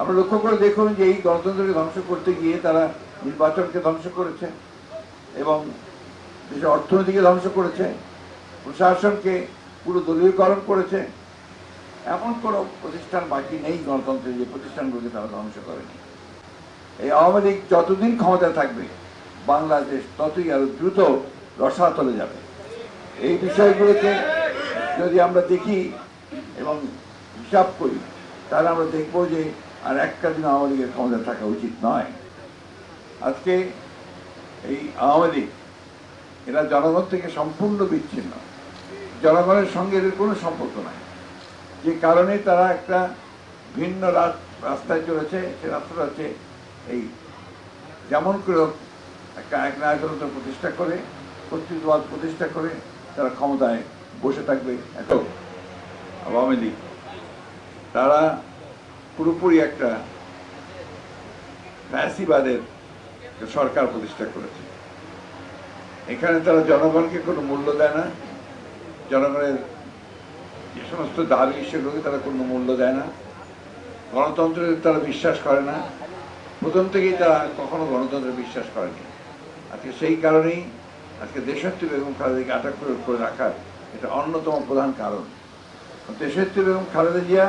আমরা লক্ষ্য করে দেখুন যে এই গণতন্ত্রকে ধ্বংস করতে গিয়ে তারা নির্বাচনকে ধ্বংস করেছে এবং দেশের অর্থনীতিকে ধ্বংস করেছে, প্রশাসনকে পুরো দলীয়করণ করেছে। এমন কোনো প্রতিষ্ঠান বাকি নেই গণতন্ত্রের যে প্রতিষ্ঠানগুলোকে তারা ধ্বংস করেনি। এই আওয়ামী লীগ যতদিন ক্ষমতায় থাকবে, বাংলাদেশ ততই আরও দ্রুত রসাতলে যাবে। এই বিষয়গুলোকে যদি আমরা দেখি এবং হিসাব করি, তাহলে আমরা দেখব যে আর একটা দিন আওয়ামী লীগের ক্ষমতায় থাকা উচিত নয়। আজকে এই আওয়ামী লীগ, এরা জনগণ থেকে সম্পূর্ণ বিচ্ছিন্ন। জনগণের সঙ্গে এদের কোনো সম্পর্ক নাই। যে কারণে তারা একটা ভিন্ন রাস্তায় চলেছে, সে রাস্তাটা হচ্ছে এই যেমন করে একটা এক নায়কত্ব প্রতিষ্ঠা করে, কর্তৃত্ববাদ প্রতিষ্ঠা করে, তারা ক্ষমতায় বসে থাকবে। এত আওয়ামী লীগ, তারা পুরোপুরি একটা ফ্যাসিবাদের সরকার প্রতিষ্ঠা করেছে। এখানে তারা জনগণকে কোনো মূল্য দেয় না। জনগণের যে সমস্ত দাবি, সেগুলোকে তারা কোনো মূল্য দেয় না। গণতন্ত্রের তারা বিশ্বাস করে না। প্রথম থেকেই তারা কখনো গণতন্ত্রে বিশ্বাস করেনি। আজকে সেই কারণেই আজকে দেশত্রী বেগম খালেদাকে আটক করে রাখার এটা অন্যতম প্রধান কারণ। দেশত্রী বেগম খালেদা জিয়া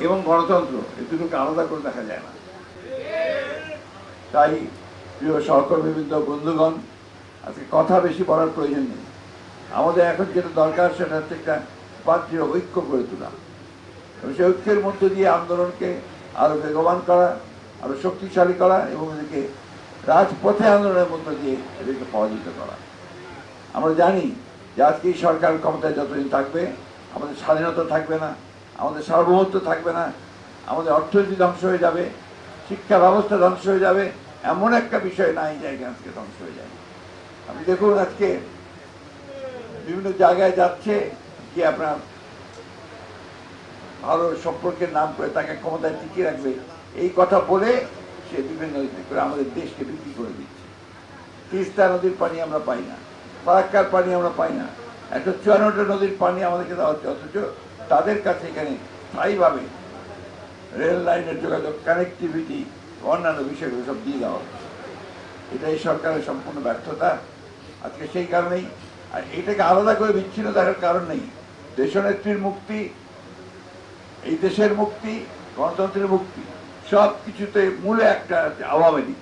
এবং গণতন্ত্র, এই দুটোকে আলাদা করে দেখা যায় না। তাই প্রিয় সহকর্মীবৃন্দ, বন্ধুগণ, আজকে কথা বেশি বলার প্রয়োজন নেই। আমাদের এখন যেটা দরকার, সেটা হচ্ছে একটা পাত্রীয় ঐক্য গড়ে তোলা। সেই ঐক্যের মধ্য দিয়ে আন্দোলনকে আরও বেগবান করা, আরও শক্তিশালী করা এবং এদেরকে রাজপথে আন্দোলনের মধ্য দিয়ে এদেরকে পরাজিত করা। আমরা জানি যে আজকে সরকার ক্ষমতায় যতদিন থাকবে, আমাদের স্বাধীনতা থাকবে না। আমাদের সার্বভৌমত্ব থাকবে না, আমাদের অর্থনীতি ধ্বংস হয়ে যাবে, শিক্ষা ব্যবস্থা ধ্বংস হয়ে যাবে, এমন একটা বিষয় না এই জায়গায় আজকে ধ্বংস হয়ে যাবে। আপনি দেখুন আজকে বিভিন্ন জায়গায় যাচ্ছে কি আপনার ভালো সম্পর্কের নাম করে তাকে ক্ষমতায় টিকিয়ে রাখবে। এই কথা বলে সে বিভিন্ন ইয়ে করে আমাদের দেশকে বিক্রি করে দিচ্ছে। তিস্তা নদীর পানি আমরা পাই না, ফারাক্কার পানি আমরা পাই না একশো চুয়ান্নটা নদীর পানি আমাদেরকে দেওয়া হচ্ছে, অথচ তাদের কাছে এখানে স্থায়ীভাবে রেল লাইনের যোগাযোগ কানেক্টিভিটি অন্যান্য বিষয়গুলো সব দিয়ে দেওয়া এটা এই সরকারের সম্পূর্ণ ব্যর্থতা। আজকে সেই কারণেই, আর এটাকে আলাদা করে বিচ্ছিন্ন দেখার কারণ নেই। দেশনেত্রীর মুক্তি, এই দেশের মুক্তি, গণতন্ত্রের মুক্তি, সব কিছুতে মূলে একটা আওয়ামী লীগ।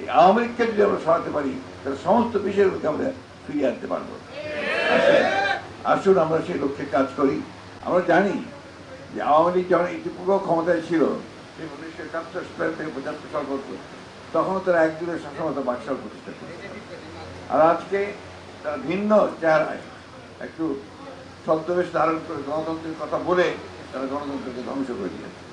এই আওয়ামী লীগকে যদি আমরা সরাতে পারি, তাহলে সমস্ত বিষয়গুলোকে আমরা ফিরিয়ে আনতে পারব। আসুন আমরা সেই লক্ষ্যে কাজ করি। আমরা জানি যে আওয়ামী লীগ যখন ইতিপূর্ব ক্ষমতায় ছিল, সেই উনিশশো একাত্তর সাল থেকে পঁচাত্তর সাল পর্যন্ত, তখনও তারা একজনের শাসনতা বাকশাল প্রতিষ্ঠা করেছে। আর আজকে তারা ভিন্ন চেহারায় একটু ছদ্মবেশ ধারণ করে গণতন্ত্রের কথা বলে তারা গণতন্ত্রকে ধ্বংস করে দিয়েছে।